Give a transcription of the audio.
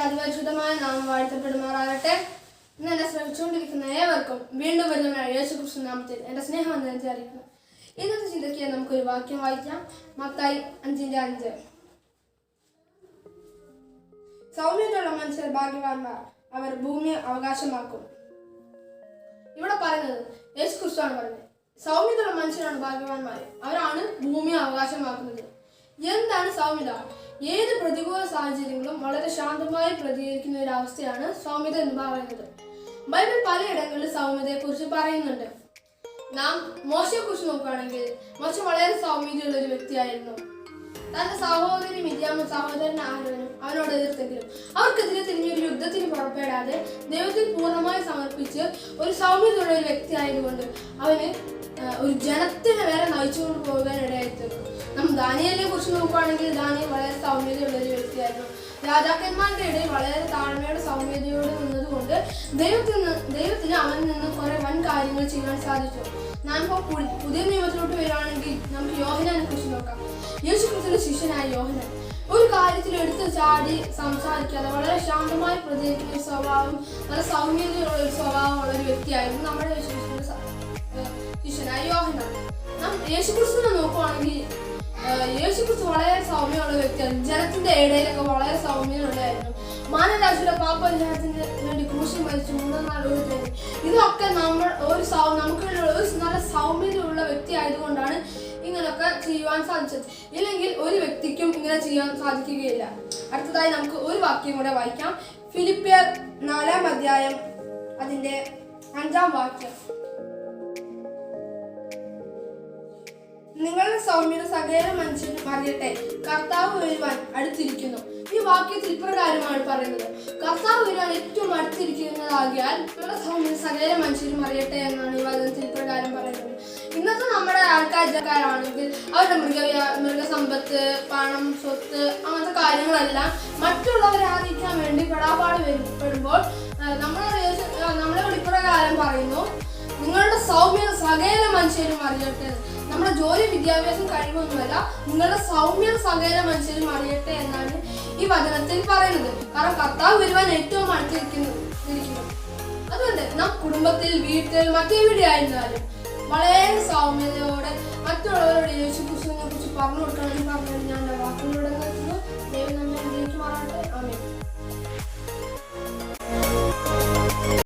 ദൈവത്തിന്റെ അതിപരിശുദ്ധമായ നാമം വാഴ്ത്തപ്പെടുമാറാകട്ടെ. ഇന്ന് എന്നെ ശ്രമിച്ചുകൊണ്ടിരിക്കുന്ന ഏവർക്കും വീണ്ടും വരുന്ന യേശു കൃഷ്ണ നാമത്തിൽ എന്റെ സ്നേഹം എന്നെ അറിയിക്കുന്നു ഇന്നത്തെ ചിന്തയ്ക്ക് നമുക്കൊരു വാക്യം വായിക്കാം. മത്തായി അഞ്ചിന്റെ അഞ്ച്. സൗമ്യതയുള്ള മനുഷ്യർ ഭാഗ്യവാന്മാർ. അവർ ഭൂമിയെ അവകാശമാക്കും. ഇവിടെ പറയുന്നത് യേശു ക്രിസ്തുവാണ് പറയുന്നത് സൗമ്യതയുള്ള മനുഷ്യരാണ് ഭാഗ്യവാന്മാർ അവരാണ് ഭൂമിയെ അവകാശമാക്കുന്നത്. എന്താണ് സൗമ്യത? ഏത് പ്രതികൂല സാഹചര്യങ്ങളും വളരെ ശാന്തമായി പ്രതികരിക്കുന്ന ഒരു അവസ്ഥയാണ് സൗമ്യത എന്ന് പറയുന്നത്. ബൈബിൾ പലയിടങ്ങളിൽ സൗമ്യതയെ കുറിച്ച് പറയുന്നുണ്ട്. നാം മോശയെ കുറിച്ച് നോക്കുകയാണെങ്കിൽ മോശ വളരെ സൗമ്യതയുള്ള ഒരു വ്യക്തിയായിരുന്നു. തന്റെ സഹോദരി മിഥ്യാമ സഹോദരൻ ആരോനും അവനോട് എതിർത്തെങ്കിലും അവർക്കെതിരെ തിരിഞ്ഞൊരു യുദ്ധത്തിന് പുറപ്പെടാതെ ദൈവത്തിൽ പൂർണമായി സമർപ്പിച്ച് ഒരു സൗമ്യതയുള്ള ഒരു വ്യക്തി ആയതുകൊണ്ട് അവന് ഒരു ജനത്തിനെ വരെ നയിച്ചുകൊണ്ട് പോകാൻ ഇടയായിത്തീർന്നു നാം ദാനിയലിനെ കുറിച്ച് നോക്കുകയാണെങ്കിൽ ദാനിയൽ വളരെ സൗമ്യതയുള്ള ഒരു വ്യക്തിയായിരുന്നു. രാജാക്കന്മാരുടെ ഇടയിൽ വളരെ താഴ്മയുടെ സൗമ്യതയോടെ നിന്നതുകൊണ്ട് ദൈവത്തിൽ നിന്ന് ദൈവത്തിന് അവനിൽ നിന്ന് കുറെ വൻ കാര്യങ്ങൾ ചെയ്യാൻ സാധിച്ചു. ഇപ്പോൾ പുതിയ നിയമത്തിലോട്ട് വരികയാണെങ്കിൽ നമുക്ക് യോഹനാനെ കുറിച്ച് നോക്കാം. യേശു ക്രിസ്തുവിന്റെ ശിഷ്യനായ യോഹനാൻ ഒരു കാര്യത്തിൽ എടുത്ത് ചാടി സംസാരിക്കാതെ വളരെ ശാന്തമായി പ്രതികരിക്കുന്ന ഒരു സ്വഭാവം നല്ല സൗമ്യതയുള്ള ഒരു സ്വഭാവമുള്ള ഒരു വ്യക്തിയായിരുന്നു നമ്മുടെ യേശു ക്രിസ്തുവിന്റെ സ- ഏഹ് ശിഷ്യനായ യോഹനാൻ നാം യേശു ക്രിസ്തുവിനെ നോക്കുവാണെങ്കിൽ ഏഹ് യേശു ക്രിസ്തു വളരെ സൗമ്യമുള്ള വ്യക്തിയാണ് ജനത്തിന്റെ ഇടയിലൊക്കെ വളരെ സൗമ്യമുള്ളതായിരുന്നു. മാനരാശിയുടെ പാപ്പരിഹാരത്തിന് വേണ്ടി ക്രൂശിൽ മരിച്ചു മൂന്നാം നാൾ ഉയർത്തി ഇതൊക്കെ നമ്മൾ ഒരു സൗ നമുക്ക് ഒരു നല്ല സൗമ്യതയുള്ള വ്യക്തി ആയതുകൊണ്ടാണ് ഇങ്ങനെയൊക്കെ ചെയ്യുവാൻ സാധിച്ചത്. ഇല്ലെങ്കിൽ ഒരു വ്യക്തിക്കും ഇങ്ങനെ ചെയ്യാൻ സാധിക്കുകയില്ല. അടുത്തതായി നമുക്ക് ഒരു വാക്യം കൂടെ വായിക്കാം. ഫിലിപ്പിയർ നാലാം അധ്യായം അതിന്റെ അഞ്ചാം വാക്യം. നിങ്ങളുടെ സൗമ്യത സകല മനുഷ്യനും അറിയട്ടെ. കർത്താവ് വരുവാൻ അടുത്തിരിക്കുന്നു. ഈ വാക്യത്തിൽ ഇപ്രകാരമാണ് പറയുന്നത്. കർത്താവ് വരുവാൻ ഏറ്റവും അടുത്തിരിക്കുന്നതാകിയാൽ നമ്മുടെ സൗമ്യത സകല മനുഷ്യരും അറിയട്ടെ എന്നാണ് ഈ വചനത്തിൽ ഇപ്രകാരം പറയുന്നത്. ഇന്നത്തെ നമ്മുടെ ആൾക്കാരാണെങ്കിൽ അവരുടെ മൃഗ മൃഗസമ്പത്ത് പണം സ്വത്ത് അങ്ങനത്തെ കാര്യങ്ങളെല്ലാം മറ്റുള്ളവരെ അറിയിക്കാൻ വേണ്ടി പെടാപാട് വരുമ്പോൾ നമ്മളെ നമ്മളെ വിളിപ്രകാരം പറയുന്നു നിങ്ങളുടെ സൗമ്യത സകല മനുഷ്യരും അറിയട്ടെ. നമ്മുടെ ജോലി വിദ്യാഭ്യാസം കഴിവൊന്നുമല്ല നിങ്ങളുടെ സൗമ്യം സകല മനുഷ്യരും അറിയട്ടെ എന്നാണ് ഈ വചനത്തിൽ പറയുന്നത് കാരണം കർത്താവ് വരുവാൻ ഏറ്റവും അടുത്തിരിക്കുന്നു ഇരിക്കുന്നു അതുകൊണ്ട് നാം കുടുംബത്തിൽ വീട്ടിൽ മറ്റെവിടെ ആയിരുന്നാലും വളരെ സൗമ്യതയോടെ മറ്റുള്ളവരോട് യേശു കുറിച്ച് പറഞ്ഞു കൊടുക്കണമെന്ന് പറഞ്ഞു ഞാൻ വാക്കുകളുടെ